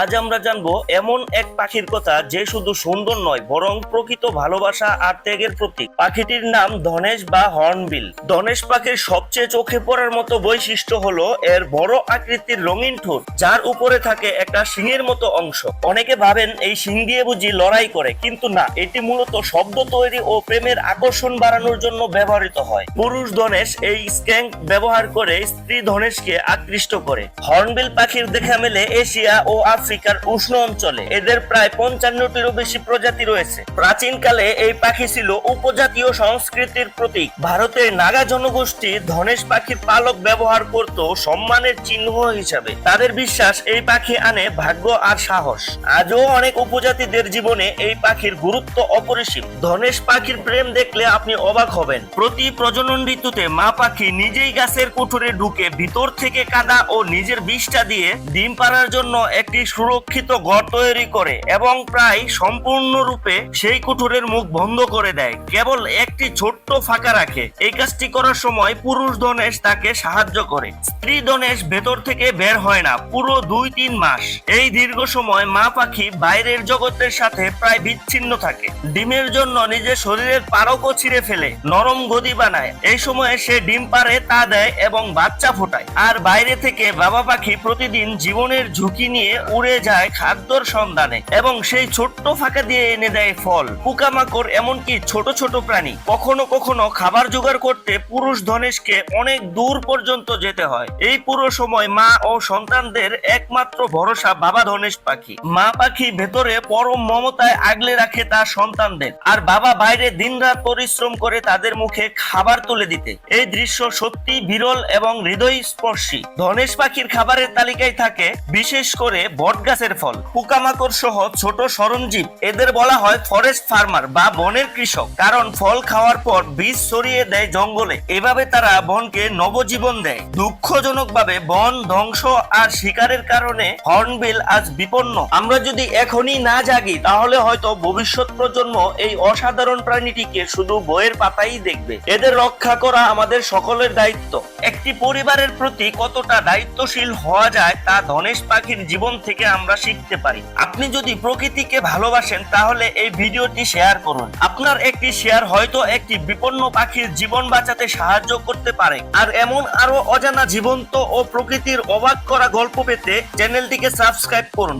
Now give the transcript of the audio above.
আজ আমরা জানব এমন এক পাখির কথা যে শুধু সুন্দর নয়, বরং প্রকৃত ভালোবাসা আর ত্যাগের প্রতীক। পাখিটির নাম ধনেশ বা হর্নবিল। ধনেশ পাখির সবচেয়ে চোখে পড়ার মতো বৈশিষ্ট্য হলো এর বড় আকৃতির রঙিন ঠোঁট, যার উপরে থাকে একটা শিঙের মতো অংশ। অনেকে ভাবেন এই শিং দিয়ে বুঝি লড়াই করে, কিন্তু না, এটি মূলত শব্দ তৈরি ও প্রেমের আকর্ষণ বাড়ানোর জন্য ব্যবহৃত হয়। পুরুষ ধনেশ এই স্ক্যাঙ্ক ব্যবহার করে স্ত্রী ধনেশকে আকৃষ্ট করে। হর্নবিল পাখির দেখা মেলে এশিয়া ও আফ্রিকার উষ্ণ অঞ্চলে। এদের প্রায় পঞ্চান্নটিরও বেশি প্রজাতি রয়েছে। প্রাচীনকালে এই পাখি ছিল উপজাতীয় সংস্কৃতির প্রতীক। ভারতের নাগা জনগোষ্ঠী ধনেশ পাখির পালক ব্যবহার করত সম্মানের চিহ্ন হিসাবে। তাদের বিশ্বাস, এই পাখি আনে ভাগ্য আর সাহস। আজও অনেক উপজাতিদের জীবনে এই পাখির গুরুত্ব অপরিসীম। ধনেশ পাখির প্রেম দেখলে আপনি অবাক হবেন। প্রতি প্রজনন ঋতুতে মা পাখি নিজেই গাছের কুঠুরে ঢুকে ভিতর থেকে কাদা ও নিজের বিষটা দিয়ে ডিম পাড়ার জন্য একটি সুরক্ষিত ঘর তৈরি করে এবং প্রায় সম্পূর্ণরূপে সেই কুঠুরের মুখ বন্ধ করে দেয়। কেবল একটি ছোট্ট ফাঁকা রাখে। এই কাজটি করার সময় পুরুষ ধনেশ তাকে সাহায্য করে। স্ত্রী ধনেশ ভেতর থেকে বের হয় না, পুরো দুই তিন মাস। এই দীর্ঘ সময় মা পাখি বাইরের জগতের সাথে প্রায় বিচ্ছিন্ন থাকে। ডিমের জন্য নিজের শরীরের পারকও ছিঁড়ে ফেলে, নরম গদি বানায়। এই সময়ে সে ডিম পারে তা দেয় এবং বাচ্চা ফোটায়। আর বাইরে থেকে বাবা পাখি প্রতিদিন জীবনের ঝুঁকি নিয়ে উড়ে যায় খাদ্যর সন্ধানে এবং সেই ছোট্ট ফাঁকা দিয়ে এনে দেয় ফল। পোকামাকড় এমনকি ছোট ছোট প্রাণী। কখনো কখনো খাবার জোগাড় করতে পুরুষ ধনেশকে অনেক দূর পর্যন্ত যেতে হয়। এই পুরো সময় মা ও সন্তানদের একমাত্র ভরসা বাবা ধনেশ পাখি। মা পাখি ভেতরে পরম মমতায় আগলে রাখে তার সন্তানদের। আর বাবা বাইরে দিনরাত পরিশ্রম করে তাদের মুখে খাবার তুলে দিতে। এই দৃশ্য সত্যি বিরল এবং হৃদয় স্পর্শী ধনেশ পাখির খাবারের তালিকায় থাকে, বিশেষ করে বটগাছের ফল। পোকামাকড় সহ ছোট সরঞ্জীব, এদের বলা হয় ফরেস্ট ফার্মার বা বনের কৃষক। কারণ ফল খাওয়ার পর বীজ ছড়িয়ে দেয় জঙ্গলে। এভাবে তারা বনকে নবজীবন দেয়। দুঃখজনকভাবে বন ধ্বংস আর শিকারের কারণে হর্নবিল আজ বিপন্ন। আমরা যদি এখনই না জাগি, তাহলে হয়তো ভবিষ্যৎ প্রজন্ম এই অসাধারণ প্রাণীটিকে শুধু বইয়ের পাতাই দেখবে। এদের রক্ষা করা আমাদের সকলের দায়িত্ব। একটি পরিবারের প্রতি কতটা দায়িত্বশীল হওয়া যায় তা ধনেশ পাখির জীবন থেকে আমরা শিখতে পারি। আপনি যদি প্রকৃতিকে ভালোবাসেন, তাহলে এই ভিডিওটি শেয়ার করুন। আপনার একটি শেয়ার হয়তো একটি বিপন্ন পাখির জীবন বাঁচাতে সাহায্য করতে পারে। আর এমন আরও অজানা জীবন্ত ও প্রকৃতির অবাক করা গল্প পেতে চ্যানেলটিকে সাবস্ক্রাইব করুন।